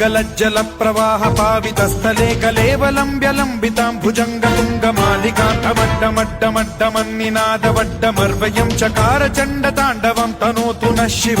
గలజ్జల ప్రవాహ పావితస్థలే కలేవలంబ్యలంబితాం భుజంగ తుంగ మాలికాంతమడ్డమడ్డమడ్డమన్నినాదవడ్డమర్వయం చకార చండ తాండవం తనోతు న శివ.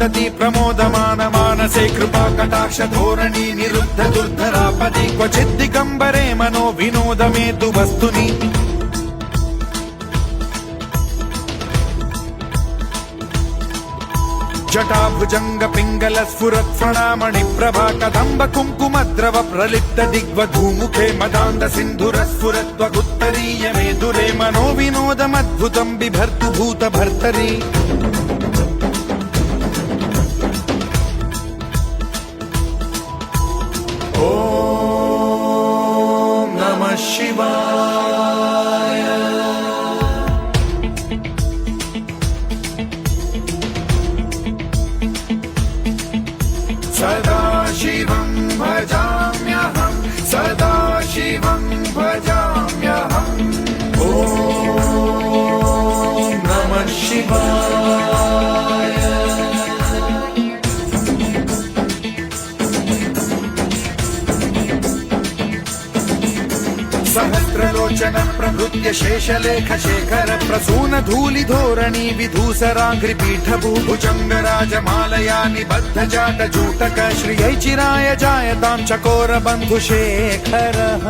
స్ఫురద్దిగంత ప్రమోదమాన మానసే కృపా కటాక్ష ధోరణి నిరుద్ధ దుర్ధరాపది క్వచిద్ది కంబరే మనో వినోదమేతు వస్తుని జటాభుజంగ పింగళ స్ఫురత్ ప్రణామణి ప్రభా కదంబ కుంకుమ ద్రవ ప్రలిప్త దిగ్వధూముఖే మదాంద సింధుర స్ఫురత్వ స్ఫురత్వగుత్తరీయ మేధురే మనో వినోదమద్భుతం బిభర్తు భూత భర్తరీ. ॐ नमः शिवा सहस्रलोचन प्रभृत्य शेषलेख शेखर प्रसून धूलि धोरणी विधूसराघ्रि पीठ भूभुजङ्ग राजमालया निबद्ध जाट जूटक श्रियै चिराय जायतां चकोर बन्धुशेखरः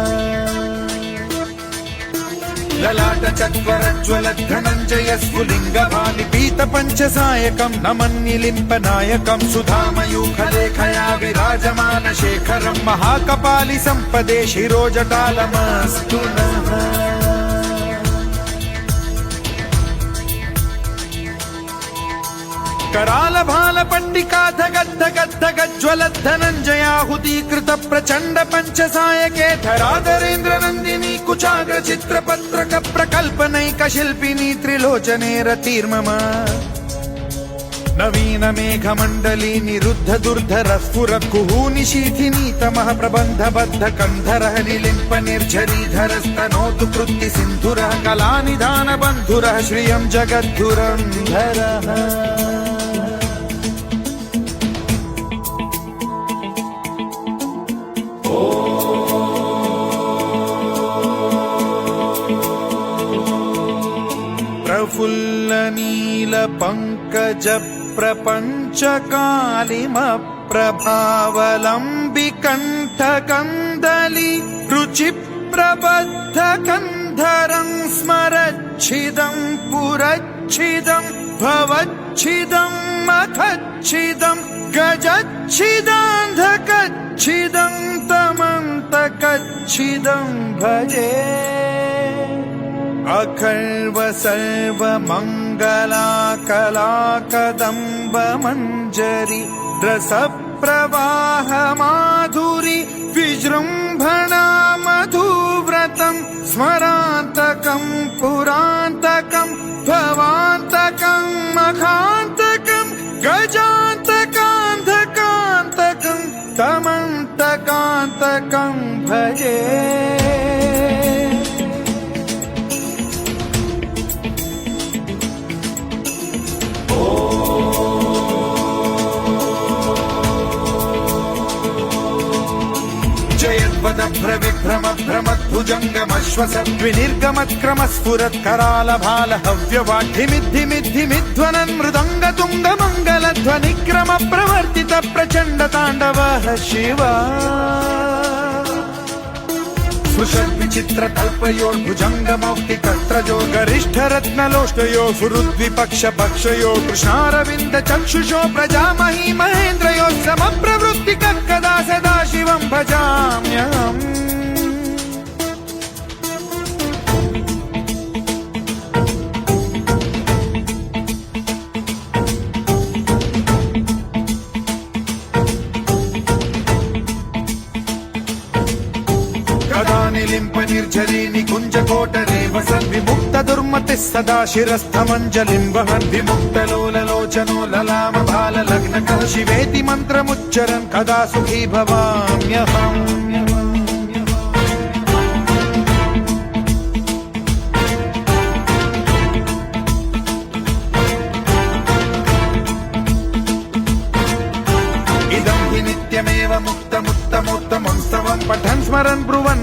లలాట చక్వరజ్వల ధనంజయ స్ఫులింగ వాణి పీత పంచ సాయకం నమన్నిలింప నాయకం సుధామయూఖలేఖయా విరాజమాన శేఖరం మహాకపాలి సంపదే శిరోజటాలమస్తు నమః. कराल भाल पण्डिका धगद् धगद् धगज्ज्वलद्धनञ्जयाहुतीकृत प्रचण्ड पञ्चसायके धराधरेन्द्र नन्दिनी कुचाग्र चित्रपत्रक प्रकल्पनैक शिल्पिनी त्रिलोचने रतिर्मम नवीन मेघमण्डली निरुद्ध दुर्धर स्फुर कुहूनि शीथिनी तमः प्रबन्ध बद्ध कन्धरः निलिम्प निर्झरीधर स्तनोतु कृत्ति सिन्धुरः कलानिधान बन्धुरः श्रियं जगद्धुरन्धरः प्रबद्ध कन्धरं स्मरच्छिदं पुरच्छिदं भवच्छिदं मखच्छिदं गजच्छिदान्धकच्छिदं तमन्तकच्छिदं भजे अखर्व सर्वमङ्गलाकलाकदम्बमञ्जरि रसप्रवाहमाधुरि विजृम्भणा मधुव्रतम् स्मरान्तकम् पुरान्तकम् भवान्तकम् मखान्तकम् गजान्तकान्धकान्तकम् तमन्तकान्तकम् भजे। భ్ర విభ్రమ భ్రమద్భుజంగమశ్వసద్వినిర్గమక్రమస్ఫురత్కరాల హవ్యవాఢ్యమిద్ధి మిద్ధి మిధ్వనన్ మృదంగ తుంగ మంగళ ధ్వనిక్రమ ప్రవర్తిత ప్రచండ తాండవ శివా शिवा सुषद्विचित्र कल्पयोर्भुजङ्गमौक्ति कर्त्रजो गरिष्ठ रत्नलोष्टयो फुरुद्विपक्ष पक्षयो कृष्णारविन्द चक्षुषो प्रजामही महेन्द्रयो समप्रवृत्ति कदा सदा शिवं भजाम्यहम् నిర్మలింప నిర్జరీని కుంజకోట రేవసం విముక్త దుర్మతి సదా శిరస్థమంజలింబహన్ విముక్తలోలలోచనోలలామ బాల లగ్న కలశివేతి మంత్రముచ్చరన్ కదా సుఖీ భవామ్యహం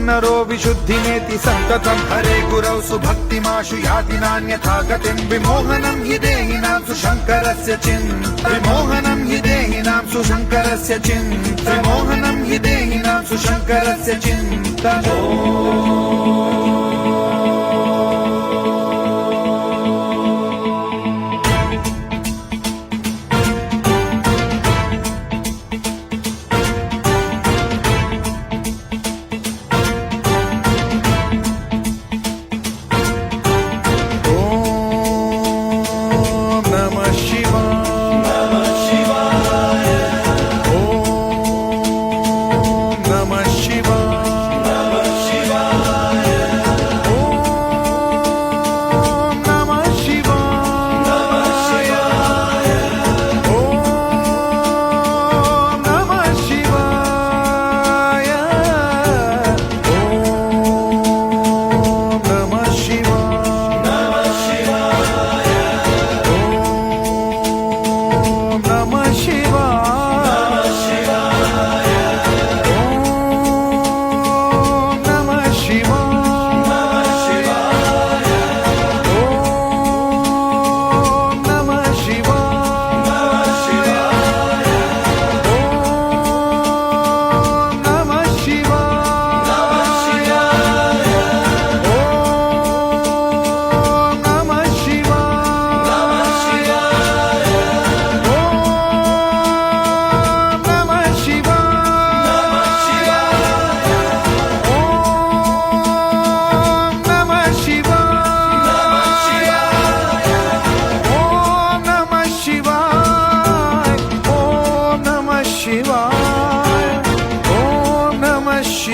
స్మరన్ బ్రువన్నరో విశుద్ధిమేతి సంతతం హరే గురౌ సుభక్తిమాశు యాతి నాణ్యథా గతిం. విమోహనం హి దేహినాం సుశంకరస్య చిన్. విమోహనం హి దేహినాం సుశంకరస్య చిన్. విమోహనం హి దేహినాం సుశంకరస్య చిన్. తమో